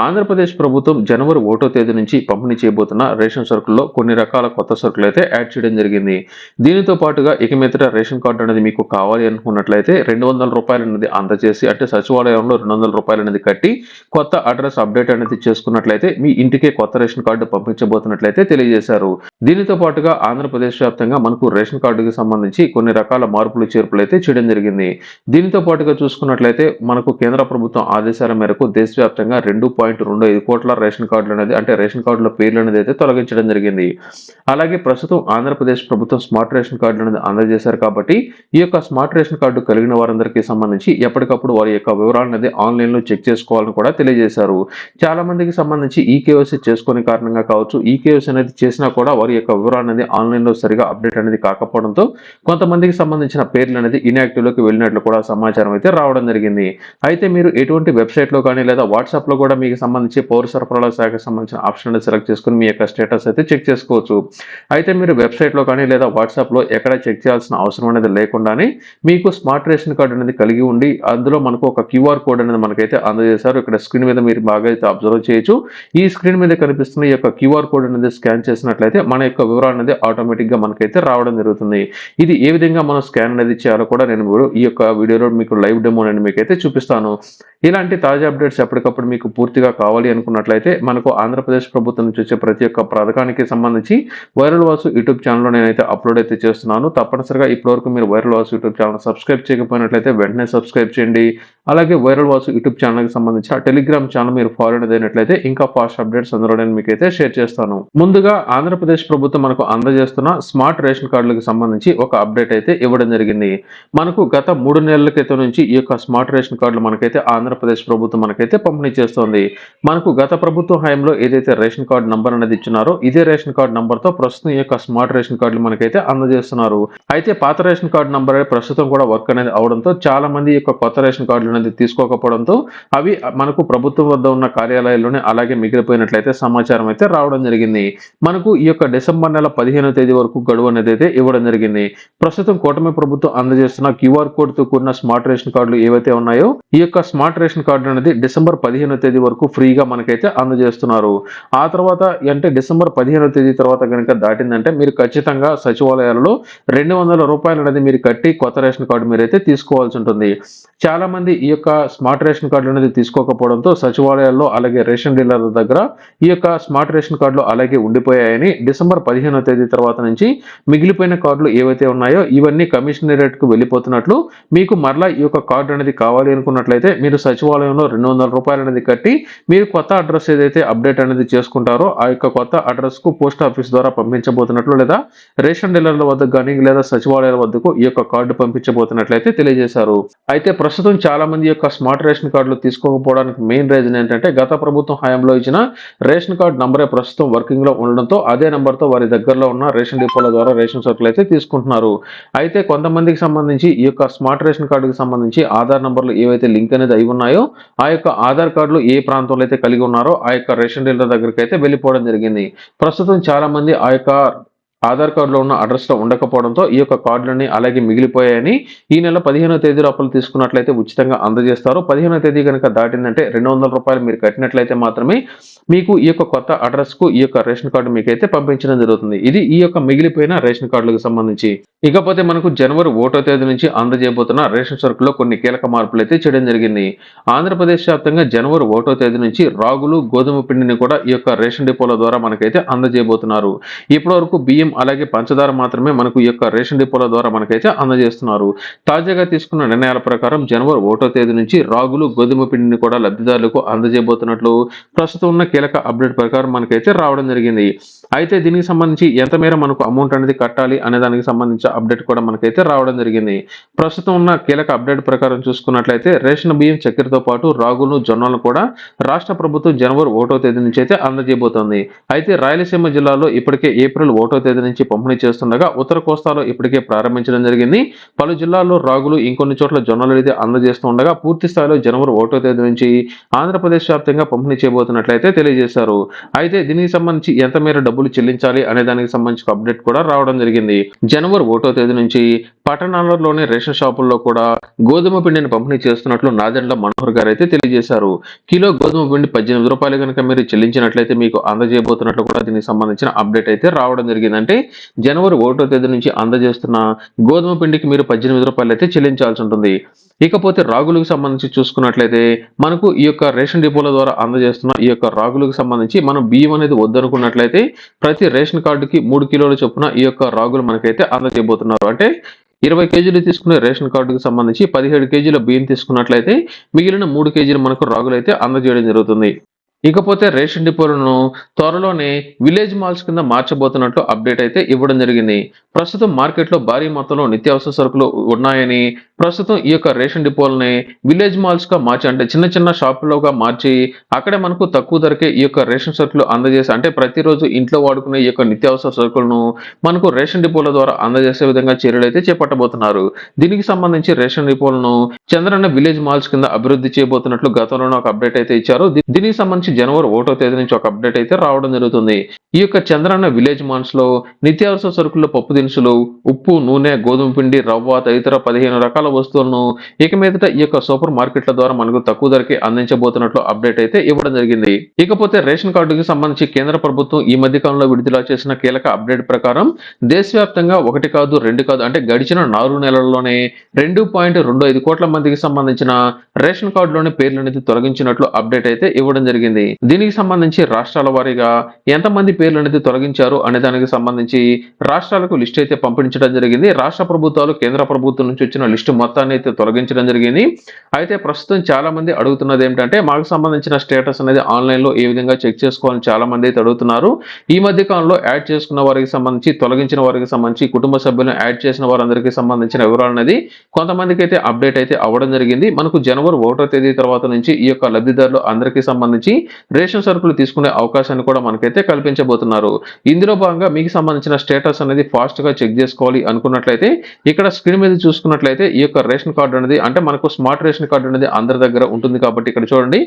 ఆంధ్రప్రదేశ్ ప్రభుత్వం జనవరి ఒకటో తేదీ నుంచి పంపిణీ చేయబోతున్న రేషన్ సరుకుల్లో కొన్ని రకాల కొత్త సరుకులు అయితే యాడ్ చేయడం జరిగింది. దీనితో పాటుగా ఇక మీదట రేషన్ కార్డు అనేది మీకు కావాలి అనుకున్నట్లయితే రెండు వందల రూపాయలు అనేది అందజేసి అంటే సచివాలయంలో రెండు వందల రూపాయలు అనేది కట్టి కొత్త అడ్రస్ అప్డేట్ అనేది చేసుకున్నట్లయితే మీ ఇంటికే కొత్త రేషన్ కార్డు పంపించబోతున్నట్లయితే తెలియజేశారు. దీనితో పాటుగా ఆంధ్రప్రదేశ్ వ్యాప్తంగా మనకు రేషన్ కార్డుకి సంబంధించి కొన్ని రకాల మార్పులు చేర్పులు అయితే చేయడం జరిగింది. దీనితో పాటుగా చూసుకున్నట్లయితే మనకు కేంద్ర ప్రభుత్వం ఆదేశాల మేరకు దేశవ్యాప్తంగా రెండు పాయింట్ రెండు ఐదు కోట్ల రేషన్ కార్డులు అనేది అంటే రేషన్ కార్డుల పేర్లు అనేది అయితే తొలగించడం జరిగింది. అలాగే ప్రస్తుతం ఆంధ్రప్రదేశ్ ప్రభుత్వం స్మార్ట్ రేషన్ కార్డులు అనేది అందజేశారు కాబట్టి ఈ యొక్క స్మార్ట్ రేషన్ కార్డు కలిగిన వారందరికీ సంబంధించి ఎప్పటికప్పుడు వారి యొక్క వివరాలు అనేది ఆన్లైన్లో చెక్ చేసుకోవాలని కూడా తెలియజేశారు. చాలా మందికి సంబంధించి ఈ కేవైసీ చేసుకునే కారణంగా కావచ్చు ఈ కేవైసీ అనేది చేసినా కూడా వారి యొక్క వివరాలు అనేది ఆన్లైన్లో సరిగా అప్డేట్ అనేది కాకపోవడంతో కొంతమందికి సంబంధించిన పేర్లు అనేది ఇన్యాక్టివ్లోకి లోకి వెళ్ళినట్లు కూడా సమాచారం అయితే రావడం జరిగింది. అయితే మీరు ఎటువంటి వెబ్సైట్లో కానీ లేదా వాట్సాప్లో కూడా మీకు సంబంధించి పౌర సరఫరాల శాఖకు సంబంధించిన ఆప్షన్ సెలెక్ట్ చేసుకుని మీ యొక్క స్టేటస్ అయితే చెక్ చేసుకోవచ్చు. అయితే మీరు వెబ్సైట్లో కానీ లేదా వాట్సాప్లో ఎక్కడ చెక్ చేయాల్సిన అవసరం అనేది లేకుండానే మీకు స్మార్ట్ రేషన్ కార్డు అనేది కలిగి ఉండి అందులో మనకు ఒక క్యూఆర్ కోడ్ అనేది మనకైతే అందజేశారు. ఇక్కడ స్క్రీన్ మీద మీరు బాగా అయితే అబ్జర్వ్ చేయొచ్చు. ఈ స్క్రీన్ మీద కనిపిస్తున్న ఈ యొక్క క్యూఆర్ కోడ్ అనేది స్కాన్ చేసినట్లయితే మన యొక్క వివరాలు అనేది ఆటోమేటిక్గా మనకైతే రావడం జరుగుతుంది. ఇది ఏ విధంగా మనం స్కాన్ అనేది చేయాలో కూడా నేను ఈ యొక్క వీడియోలో మీకు లైవ్ డెమో అనేది మీకైతే చూపిస్తాను. ఇలాంటి తాజా అప్డేట్స్ ఎప్పటికప్పుడు మీకు పూర్తిగా కావాలి అనుకున్నట్లయితే మనకు ఆంధ్రప్రదేశ్ ప్రభుత్వం నుంచి వచ్చే ప్రతి ఒక్క పథకానికి సంబంధించి వైరల్ వాసు యూట్యూబ్ ఛానల్లో నేనైతే అప్లోడ్ అయితే చేస్తున్నాను. తప్పనిసరిగా ఇప్పటివరకు మీరు viral Vasu YouTube channel subscribe చేయకపోయినట్లయితే వెంటనే సబ్స్క్రైబ్ చేయండి. అలాగే వైరల్ వాసు యూట్యూబ్ ఛానల్కి సంబంధించి ఆ టెలిగ్రామ్ ఛానల్ మీరు ఫాలో అయినట్లయితే ఇంకా ఫాస్ట్ అప్డేట్స్ అందులో నేను మీకైతే షేర్ చేస్తాను. ముందుగా ఆంధ్రప్రదేశ్ ప్రభుత్వం మనకు అందజేస్తున్న స్మార్ట్ రేషన్ కార్డులకు సంబంధించి ఒక అప్డేట్ అయితే ఇవ్వడం జరిగింది. మనకు గత మూడు నెలల క్రితం నుంచి ఈ యొక్క స్మార్ట్ రేషన్ కార్డులు మనకైతే ఆంధ్రప్రదేశ్ ప్రభుత్వం మనకైతే పంపిణీ చేస్తోంది. మనకు గత ప్రభుత్వ హయాంలో ఏదైతే రేషన్ కార్డు నంబర్ అనేది ఇచ్చినారో ఇదే రేషన్ కార్డు నంబర్తో ప్రస్తుతం ఈ యొక్క స్మార్ట్ రేషన్ కార్డులు మనకైతే అందజేస్తున్నారు. అయితే పాత రేషన్ కార్డు నంబర్ ప్రస్తుతం కూడా వర్క్ అనేది అవడంతో చాలా మంది యొక్క కొత్త రేషన్ కార్డులు అనేది తీసుకోకపోవడంతో అవి మనకు ప్రభుత్వం వద్ద ఉన్న కార్యాలయాల్లోనే అలాగే మిగిలిపోయినట్లయితే సమాచారం అయితే రావడం జరిగింది. మనకు ఈ యొక్క డిసెంబర్ నెల పదిహేనో తేదీ వరకు గడువు అనేది అయితే ఇవ్వడం జరిగింది. ప్రస్తుతం కూటమి ప్రభుత్వం అందజేస్తున్న క్యూఆర్ కోడ్తో కూడిన స్మార్ట్ రేషన్ కార్డులు ఏవైతే ఉన్నాయో ఈ యొక్క స్మార్ట్ రేషన్ కార్డు అనేది డిసెంబర్ పదిహేనో తేదీ వరకు ఫ్రీగా మనకైతే అందజేస్తున్నారు. ఆ తర్వాత అంటే డిసెంబర్ పదిహేనో తేదీ తర్వాత కనుక దాటిందంటే మీరు ఖచ్చితంగా సచివాలయాలలో రెండు వందల రూపాయలు అనేది మీరు కట్టి కొత్త రేషన్ కార్డు మీరైతే తీసుకోవాల్సి ఉంటుంది. చాలామంది ఈ యొక్క స్మార్ట్ రేషన్ కార్డు అనేది తీసుకోకపోవడంతో సచివాలయాల్లో అలాగే రేషన్ డీలర్ల దగ్గర ఈ యొక్క స్మార్ట్ రేషన్ కార్డులు అలాగే ఉండిపోయాయని డిసెంబర్ పదిహేనో తేదీ తర్వాత నుంచి మిగిలిపోయిన కార్డులు ఏవైతే ఉన్నాయో ఇవన్నీ కమిషనరేట్కు వెళ్ళిపోతున్నట్లు మీకు మరలా ఈ యొక్క కార్డు అనేది కావాలి అనుకున్నట్లయితే మీరు సచివాలయంలో రెండు వందల రూపాయలు అనేది కట్టి మీరు కొత్త అడ్రస్ ఏదైతే అప్డేట్ అనేది చేసుకుంటారో ఆ యొక్క కొత్త అడ్రస్కు పోస్ట్ ఆఫీస్ ద్వారా పంపించబోతున్నట్లు లేదా రేషన్ డీలర్ల వద్దకు కానీ లేదా సచివాలయాల వద్దకు ఈ యొక్క కార్డు పంపించబోతున్నట్లయితే తెలియజేశారు. అయితే ప్రస్తుతం చాలా మంది యొక్క స్మార్ట్ రేషన్ కార్డులు తీసుకోకపోవడానికి మెయిన్ రీజన్ ఏంటంటే గత ప్రభుత్వం హయాంలో ఇచ్చిన రేషన్ కార్డు నంబరే ప్రస్తుతం వర్కింగ్లో ఉండడంతో అదే నంబర్తో వారి దగ్గరలో ఉన్న రేషన్ డిపోల ద్వారా రేషన్ సరుకులు అయితే తీసుకుంటున్నారు. అయితే కొంతమందికి సంబంధించి ఈ యొక్క స్మార్ట్ రేషన్ కార్డుకి సంబంధించి ఆధార్ నంబర్లు ఏవైతే లింక్ అనేది అయి ఉన్నాయో ఆ యొక్క ఆధార్ కార్డులు ఏ ప్రాంతంలో అయితే కలిగి ఉన్నారో ఆ యొక్క రేషన్ డీలర్ దగ్గరికి అయితే వెళ్ళిపోవడం జరిగింది. ప్రస్తుతం చాలా మంది ఆ యొక్క ఆధార్ కార్డులో ఉన్న అడ్రస్లో ఉండకపోవడంతో ఈ యొక్క కార్డులన్నీ అలాగే మిగిలిపోయాయని ఈ నెల పదిహేనో తేదీ లోపల తీసుకున్నట్లయితే ఉచితంగా అందజేస్తారు. పదిహేనో తేదీ కనుక దాటిందంటే రెండు వందల రూపాయలు మీరు కట్టినట్లయితే మాత్రమే మీకు ఈ యొక్క కొత్త అడ్రస్కు ఈ యొక్క రేషన్ కార్డు మీకైతే పంపించడం జరుగుతుంది. ఇది ఈ యొక్క మిగిలిపోయిన రేషన్ కార్డులకు సంబంధించి. ఇకపోతే మనకు జనవరి ఒకటో తేదీ నుంచి అందజేయబోతున్న రేషన్ సరుకులో కొన్ని కీలక మార్పులు అయితే చేయడం జరిగింది. ఆంధ్రప్రదేశ్ వ్యాప్తంగా జనవరి ఒకటో తేదీ నుంచి రాగులు గోధుమ పిండిని కూడా ఈ యొక్క రేషన్ డిపోల ద్వారా మనకైతే అందజేయబోతున్నారు. ఇప్పటి వరకు బియ్యం అలాగే పంచదార మాత్రమే మనకు ఈ యొక్క రేషన్ డిపోల ద్వారా మనకైతే అందజేస్తున్నారు. తాజాగా తీసుకున్న నిర్ణయాల ప్రకారం జనవరి ఒకటో తేదీ నుంచి రాగులు గోధుమ పిండిని కూడా లబ్ధిదారులకు అందజేయబోతున్నట్లు ప్రస్తుతం ఉన్న కీలక అప్డేట్ ప్రకారం మనకైతే రావడం జరిగింది. అయితే దీనికి సంబంధించి ఎంత మేర మనకు అమౌంట్ అనేది కట్టాలి అనే దానికి సంబంధించిన అప్డేట్ కూడా మనకైతే రావడం జరిగింది. ప్రస్తుతం ఉన్న కీలక అప్డేట్ ప్రకారం చూసుకున్నట్లయితే రేషన్ బియ్యం చక్కెరతో పాటు రాగులు జొన్నలను కూడా రాష్ట్ర ప్రభుత్వం జనవరి ఒకటో తేదీ నుంచి అయితే అందజేయబోతోంది. అయితే రాయలసీమ జిల్లాలో ఇప్పటికే ఏప్రిల్ ఒకటో తేదీ తేదీ నుంచి పంపిణీ చేస్తుండగా ఉత్తర కోస్తాలో ఇప్పటికే ప్రారంభించడం జరిగింది. పలు జిల్లాల్లో రాగులు ఇంకొన్ని చోట్ల జొన్నలు అయితే అందజేస్తూ ఉండగా పూర్తి స్థాయిలో జనవరి ఒకటో తేదీ నుంచి ఆంధ్రప్రదేశ్ వ్యాప్తంగా పంపిణీ చేయబోతున్నట్లయితే తెలియజేశారు. అయితే దీనికి సంబంధించి ఎంత మేర డబ్బులు చెల్లించాలి అనే దానికి సంబంధించిన అప్డేట్ కూడా రావడం జరిగింది. జనవరి ఒకటో తేదీ నుంచి పట్టణాలలోని రేషన్ షాపుల్లో కూడా గోధుమ పిండిని పంపిణీ చేస్తున్నట్లు నాదెండ్ల మనోహర్ గారు అయితే తెలియజేశారు. కిలో గోధుమ పిండి పద్దెనిమిది రూపాయలు కనుక మీరు చెల్లించినట్లయితే మీకు అందజేయబోతున్నట్లు కూడా దీనికి సంబంధించిన అప్డేట్ అయితే రావడం జరిగింది. అంటే జనవరి ఒకటో తేదీ నుంచి అందజేస్తున్న గోధుమ పిండికి మీరు పద్దెనిమిది రూపాయలు అయితే చెల్లించాల్సి ఉంటుంది. ఇకపోతే రాగులకు సంబంధించి చూసుకున్నట్లయితే మనకు ఈ యొక్క రేషన్ డిపోల ద్వారా అందజేస్తున్న ఈ యొక్క రాగులకు సంబంధించి మనం బియ్యం అనేది వద్దనుకున్నట్లయితే ప్రతి రేషన్ కార్డుకి మూడు కిలోల చొప్పున ఈ యొక్క రాగులు మనకైతే అందజేయబోతున్నారు. అంటే ఇరవై కేజీలు తీసుకునే రేషన్ కార్డుకు సంబంధించి పదిహేడు కేజీల బియ్యం తీసుకున్నట్లయితే మిగిలిన మూడు కేజీలు మనకు రాగులు అయితే అందజేయడం జరుగుతుంది. ఇకపోతే రేషన్ డిపోలను త్వరలోనే విలేజ్ మాల్స్ కింద మార్చబోతున్నట్లు అప్డేట్ అయితే ఇవ్వడం జరిగింది. ప్రస్తుతం మార్కెట్లో భారీ మొత్తంలో నిత్యావసర సరుకులు ఉన్నాయని ప్రస్తుతం ఈ యొక్క రేషన్ డిపోలని విలేజ్ మాల్స్గా మార్చి అంటే చిన్న చిన్న షాపులుగా మార్చి అక్కడే మనకు తక్కువ ధరకే ఈ యొక్క రేషన్ సరుకులు అందజేసి అంటే ప్రతిరోజు ఇంట్లో వాడుకునే ఈ యొక్క నిత్యావసర సరుకులను మనకు రేషన్ డిపోల ద్వారా అందజేసే విధంగా చర్యలు అయితే చేపట్టబోతున్నారు. దీనికి సంబంధించి రేషన్ డిపోలను చంద్రన్న విలేజ్ మాల్స్ కింద అభివృద్ధి చేయబోతున్నట్లు గతంలోనే ఒక అప్డేట్ అయితే ఇచ్చారు. దీనికి సంబంధించి జనవరి ఒకటో తేదీ నుంచి ఒక అప్డేట్ అయితే రావడం జరుగుతుంది. ఈ యొక్క చంద్రన్న విలేజ్ మాన్స్లో నిత్యావసర సరుకుల్లో పప్పు దినుసులు ఉప్పు నూనె గోధుమ పిండి రవ్వ తదితర పదిహేను రకాల వస్తువులను ఇక మీదట ఈ యొక్క సూపర్ మార్కెట్ల ద్వారా మనకు తక్కువ ధరకే అందించబోతున్నట్లు అప్డేట్ అయితే ఇవ్వడం జరిగింది. ఇకపోతే రేషన్ కార్డుకి సంబంధించి కేంద్ర ప్రభుత్వం ఈ మధ్య కాలంలో విడుదల చేసిన కీలక అప్డేట్ ప్రకారం దేశవ్యాప్తంగా ఒకటి కాదు రెండు కాదు అంటే గడిచిన నాలుగు నెలల్లోనే రెండు పాయింట్ రెండు ఐదు కోట్ల మందికి సంబంధించిన రేషన్ కార్డులోని పేర్లు అనేది తొలగించినట్లు అప్డేట్ అయితే ఇవ్వడం జరిగింది. దీనికి సంబంధించి రాష్ట్రాల వారీగా ఎంతమంది పేర్లు అనేది తొలగించారు అనే దానికి సంబంధించి రాష్ట్రాలకు లిస్ట్ అయితే పంపించడం జరిగింది. రాష్ట్ర ప్రభుత్వాలు కేంద్ర ప్రభుత్వం నుంచి వచ్చిన లిస్టు మొత్తాన్ని అయితే తొలగించడం జరిగింది. అయితే ప్రస్తుతం చాలా మంది అడుగుతున్నది ఏంటంటే మాకు సంబంధించిన స్టేటస్ అనేది ఆన్లైన్లో ఏ విధంగా చెక్ చేసుకోవాలని చాలా మంది అయితే అడుగుతున్నారు. ఈ మధ్య కాలంలో యాడ్ చేసుకున్న వారికి సంబంధించి తొలగించిన వారికి సంబంధించి కుటుంబ సభ్యులను యాడ్ చేసిన వారందరికీ సంబంధించిన వివరాలు అనేది కొంతమందికి అయితే అప్డేట్ అయితే అవ్వడం జరిగింది. మనకు జనవరి ఒకటో తేదీ తర్వాత నుంచి ఈ యొక్క లబ్ధిదారులు అందరికీ సంబంధించి రేషన్ సరుకులు తీసుకునే అవకాశాన్ని కూడా మనకైతే కల్పించబోతున్నారు. ఇందులో భాగంగా మీకు సంబంధించిన స్టేటస్ అనేది ఫాస్ట్గా చెక్ చేసుకోవాలి అనుకున్నట్లయితే ఇక్కడ స్క్రీన్ మీద చూసుకున్నట్లయితే ఈ యొక్క రేషన్ కార్డు అనేది అంటే మనకు స్మార్ట్ రేషన్ కార్డు అనేది అందరి దగ్గర ఉంటుంది కాబట్టి ఇక్కడ చూడండి.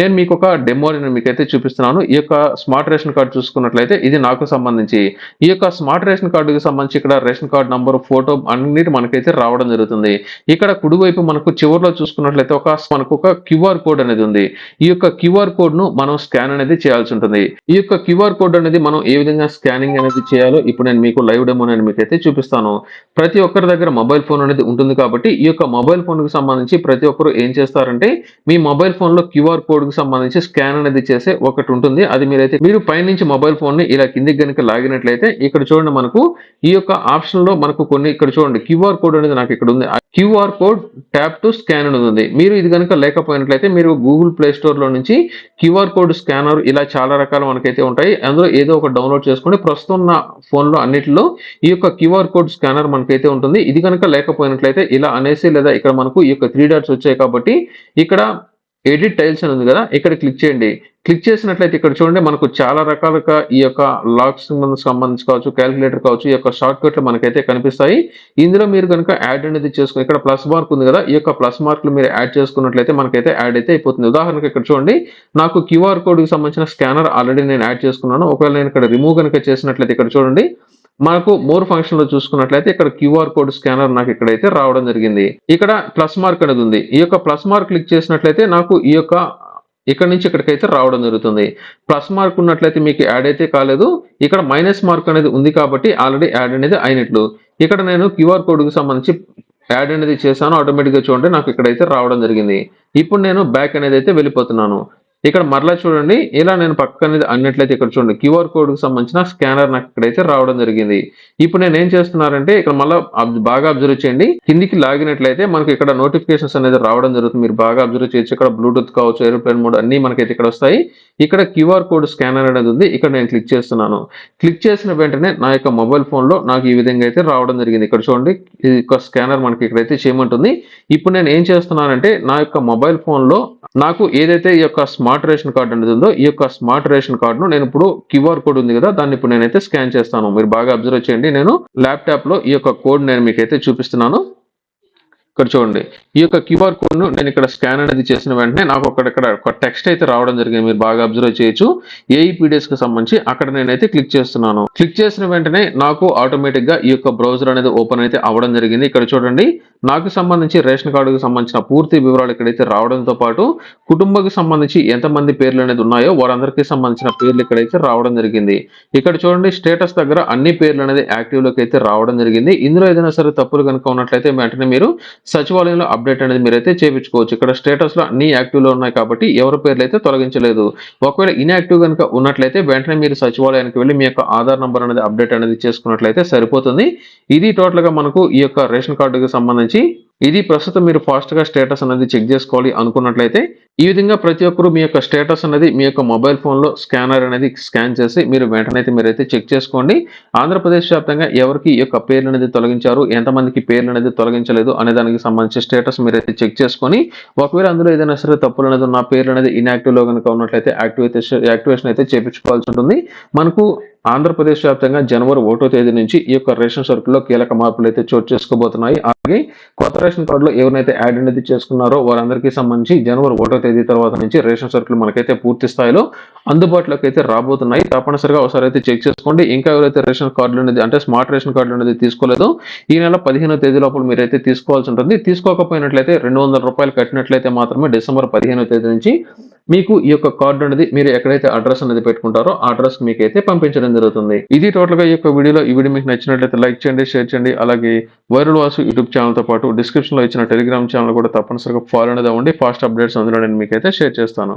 నేను మీకు ఒక డెమో నేను మీకైతే చూపిస్తున్నాను. ఈ యొక్క స్మార్ట్ రేషన్ కార్డు చూసుకున్నట్లయితే ఇది నాకు సంబంధించి. ఈ యొక్క స్మార్ట్ రేషన్ కార్డుకి సంబంధించి ఇక్కడ రేషన్ కార్డు నంబర్ ఫోటో అన్నిటి మనకైతే రావడం జరుగుతుంది. ఇక్కడ కుడివైపు మనకు చివరిలో చూసుకున్నట్లయితే ఒక మనకు ఒక క్యూఆర్ కోడ్ అనేది ఉంది. ఈ యొక్క క్యూఆర్ కోడ్ను మనం స్కాన్ అనేది చేయాల్సి ఉంటుంది. ఈ యొక్క క్యూఆర్ కోడ్ అనేది మనం ఏ విధంగా స్కానింగ్ అనేది చేయాలో ఇప్పుడు నేను మీకు లైవ్ డెమో నేను మీకు అయితే చూపిస్తాను. ప్రతి ఒక్కరి దగ్గర మొబైల్ ఫోన్ అనేది ఉంటుంది కాబట్టి ఈ యొక్క మొబైల్ ఫోన్కి సంబంధించి ప్రతి ఒక్కరు ఏం చేస్తారంటే మీ మొబైల్ ఫోన్లో క్యూఆర్ కోడ్కి సంబంధించి స్కాన్ అనేది చేసే ఒకటి ఉంటుంది. అది మీరైతే మీరు పైనుంచి మొబైల్ ఫోన్ని ఇలా కిందికి గనుక లాగినట్లయితే ఇక్కడ చూడండి మనకు ఈ యొక్క ఆప్షన్లో మనకు కొన్ని ఇక్కడ చూడండి క్యూఆర్ కోడ్ అనేది నాకు ఇక్కడ ఉంది. QR code tap to scan ఉంది. మీరు ఇది కనుక లేకపోయినట్లయితే మీరు గూగుల్ ప్లే స్టోర్లో నుంచి క్యూఆర్ కోడ్ స్కానర్ ఇలా చాలా రకాలు మనకైతే ఉంటాయి. అందులో ఏదో ఒక డౌన్లోడ్ చేసుకుని ప్రస్తుతం ఉన్న ఫోన్లో అన్నిటిలో ఈ యొక్క క్యూఆర్ కోడ్ స్కానర్ మనకైతే ఉంటుంది. ఇది కనుక లేకపోయినట్లయితే ఇలా అనేసి లేదా ఇక్కడ మనకు ఈ యొక్క త్రీ డాట్స్ వచ్చాయి కాబట్టి ఇక్కడ ఎడిట్ టైల్స్ అని ఉంది కదా ఇక్కడ క్లిక్ చేయండి. క్లిక్ చేసినట్లయితే ఇక్కడ చూడండి మనకు చాలా రకాలుగా ఈ యొక్క లాక్స్ సంబంధించి కావచ్చు క్యాలిక్యులేటర్ కావచ్చు ఈ యొక్క షార్ట్ కట్లు మనకైతే కనిపిస్తాయి. ఇందులో మీరు కనుక యాడ్ అనేది చేసుకుని ఇక్కడ ప్లస్ మార్క్ ఉంది కదా ఈ యొక్క ప్లస్ మార్కులు మీరు యాడ్ చేసుకున్నట్లయితే మనకైతే యాడ్ అయితే అయిపోతుంది. ఉదాహరణకు ఇక్కడ చూడండి నాకు క్యూఆర్ కోడ్కి సంబంధించిన స్కానర్ ఆల్రెడీ నేను యాడ్ చేసుకున్నాను. ఒకవేళ నేను ఇక్కడ రిమూవ్ కనుక చేసినట్లయితే ఇక్కడ చూడండి మనకు మోర్ ఫంక్షన్లో చూసుకున్నట్లయితే ఇక్కడ క్యూఆర్ కోడ్ స్కానర్ నాకు ఇక్కడైతే రావడం జరిగింది. ఇక్కడ ప్లస్ మార్క్ అనేది ఉంది. ఈ యొక్క ప్లస్ మార్క్ క్లిక్ చేసినట్లయితే నాకు ఈ యొక్క ఇక్కడ నుంచి ఇక్కడికైతే రావడం జరుగుతుంది. ప్లస్ మార్క్ ఉన్నట్లయితే మీకు యాడ్ అయితే కాలేదు. ఇక్కడ మైనస్ మార్క్ అనేది ఉంది కాబట్టి ఆల్రెడీ యాడ్ అనేది అయినట్లు. ఇక్కడ నేను క్యూఆర్ కోడ్కి సంబంధించి యాడ్ అనేది చేశాను. ఆటోమేటిక్గా చూడండి నాకు ఇక్కడైతే రావడం జరిగింది. ఇప్పుడు నేను బ్యాక్ అనేది అయితే వెళ్ళిపోతున్నాను. ఇక్కడ మరలా చూడండి ఇలా నేను పక్కన అన్నట్లయితే ఇక్కడ చూడండి క్యూఆర్ కోడ్కి సంబంధించిన స్కానర్ నాకు ఇక్కడైతే రావడం జరిగింది. ఇప్పుడు నేను ఏం చేస్తున్నానంటే ఇక్కడ మళ్ళీ బాగా అబ్జర్వ్ చేయండి. కిందికి లాగినట్లయితే మనకి ఇక్కడ నోటిఫికేషన్స్ అనేది రావడం జరుగుతుంది. మీరు బాగా అబ్జర్వ్ చేయొచ్చు. ఇక్కడ బ్లూటూత్ కావచ్చు ఏరోప్లేన్ మోడ్ అన్ని మనకైతే ఇక్కడ వస్తాయి. ఇక్కడ క్యూఆర్ కోడ్ స్కానర్ అనేది ఉంది. ఇక్కడ నేను క్లిక్ చేస్తున్నాను. క్లిక్ చేసిన వెంటనే నా యొక్క మొబైల్ ఫోన్లో నాకు ఈ విధంగా అయితే రావడం జరిగింది. ఇక్కడ చూడండి ఈ యొక్క స్కానర్ మనకి ఇక్కడైతే చేయమంటుంది. ఇప్పుడు నేను ఏం చేస్తున్నానంటే నా యొక్క మొబైల్ ఫోన్లో నాకు ఏదైతే ఈ యొక్క స్మార్ట్ స్మార్ట్ రేషన్ కార్డు అనేది ఉందో ఈ యొక్క స్మార్ట్ రేషన్ కార్డును నేను ఇప్పుడు క్యూఆర్ కోడ్ ఉంది కదా దాన్ని ఇప్పుడు నేనైతే స్కాన్ చేస్తాను. మీరు బాగా అబ్జర్వ్ చేయండి. నేను ల్యాప్టాప్లో ఈ యొక్క కోడ్ నేను మీకైతే చూపిస్తున్నాను. ఇక్కడ చూడండి. ఈ యొక్క క్యూఆర్ కోడ్ను నేను ఇక్కడ స్కాన్ అనేది చేసిన వెంటనే నాకు అక్కడక్కడ ఒక టెక్స్ట్ అయితే రావడం జరిగింది. మీరు బాగా అబ్జర్వ్ చేయొచ్చు. ఏఈపీడిఎస్కి సంబంధించి అక్కడ నేనైతే క్లిక్ చేస్తున్నాను. క్లిక్ చేసిన వెంటనే నాకు ఆటోమేటిక్గా ఈ యొక్క బ్రౌజర్ అనేది ఓపెన్ అయితే అవ్వడం జరిగింది. ఇక్కడ చూడండి. నాకు సంబంధించి రేషన్ కార్డుకు సంబంధించిన పూర్తి వివరాలు ఇక్కడైతే రావడంతో పాటు కుటుంబకు సంబంధించి ఎంతమంది పేర్లు అనేది ఉన్నాయో వారందరికీ సంబంధించిన పేర్లు ఇక్కడైతే రావడం జరిగింది. ఇక్కడ చూడండి. స్టేటస్ దగ్గర అన్ని పేర్లు అనేది యాక్టివ్లోకి అయితే రావడం జరిగింది. ఇందులో ఏదైనా సరే తప్పులు కనుక ఉన్నట్లయితే వెంటనే మీరు సచివాలయంలో అప్డేట్ అనేది మీరైతే చేయించుకోవచ్చు. ఇక్కడ స్టేటస్లో అన్ని యాక్టివ్లో ఉన్నాయి కాబట్టి ఎవరి పేర్లు అయితే తొలగించలేదు. ఒకవేళ ఇన్యాక్టివ్ కనుక ఉన్నట్లయితే వెంటనే మీరు సచివాలయానికి వెళ్ళి మీ యొక్క ఆధార్ నంబర్ అనేది అప్డేట్ అనేది చేసుకున్నట్లయితే సరిపోతుంది. ఇది టోటల్గా మనకు ఈ యొక్క రేషన్ కార్డుకి సంబంధించి ఇది ప్రస్తుతం మీరు ఫాస్ట్గా స్టేటస్ అనేది చెక్ చేసుకోవాలి అనుకున్నట్లయితే ఈ విధంగా ప్రతి ఒక్కరు మీ యొక్క స్టేటస్ అనేది మీ యొక్క మొబైల్ ఫోన్లో స్కానర్ అనేది స్కాన్ చేసి మీరు వెంటనే అయితే మీరైతే చెక్ చేసుకోండి. ఆంధ్రప్రదేశ్ వ్యాప్తంగా ఎవరికి ఈ యొక్క పేర్లు అనేది తొలగించారు ఎంతమందికి పేర్లు అనేది తొలగించలేదు అనే దానికి సంబంధించి స్టేటస్ మీరైతే చెక్ చేసుకొని ఒకవేళ అందులో ఏదైనా సరే తప్పులు అనేది ఉన్న పేర్లు అనేది ఇన్యాక్టివ్లో కనుక ఉన్నట్లయితే యాక్టివేషన్ యాక్టివేషన్ అయితే చేపించుకోవాల్సి ఉంటుంది. మనకు ఆంధ్రప్రదేశ్ వ్యాప్తంగా జనవరి ఒకటో తేదీ నుంచి ఈ యొక్క రేషన్ సరుకుల్లో కీలక మార్పులు అయితే చోటు చేసుకోబోతున్నాయి. అలాగే కొత్త రేషన్ కార్డులో ఎవరైతే యాడ్ అనేది చేసుకున్నారో వారందరికీ సంబంధించి జనవరి ఒకటో తేదీ తర్వాత నుంచి రేషన్ సరుకులు మనకైతే పూర్తి స్థాయిలో అందుబాటులోకి అయితే రాబోతున్నాయి. తప్పనిసరిగా ఒకసారి అయితే చెక్ చేసుకోండి. ఇంకా ఎవరైతే రేషన్ కార్డులు అనేది అంటే స్మార్ట్ రేషన్ కార్డులు అనేది తీసుకోలేదో ఈ నెల పదిహేనో తేదీ లోపల మీరైతే తీసుకోవాల్సి ఉంటుంది. తీసుకోకపోయినట్లయితే రెండు వందల రూపాయలు కట్టినట్లయితే మాత్రమే డిసెంబర్ పదిహేనో తేదీ నుంచి మీకు ఈ యొక్క కార్డు అనేది మీరు ఎక్కడైతే అడ్రస్ అనేది పెట్టుకుంటారో ఆ అడ్రస్ మీకైతే పంపించడం జరుగుతుంది. ఇది టోటల్గా ఈ యొక్క వీడియోలో ఈ వీడియో మీకు నచ్చినట్లయితే లైక్ చేయండి షేర్ చేయండి. అలాగే వైరల్ వాసు యూట్యూబ్ ఛానల్తో పాటు డిస్క్రిప్షన్లో ఇచ్చిన టెలిగ్రామ్ ఛానల్ కూడా తప్పనిసరిగా ఫాలో అనేది ఉండి ఫాస్ట్ అప్డేట్స్ అందులో నేను మీకైతే షేర్ చేస్తాను.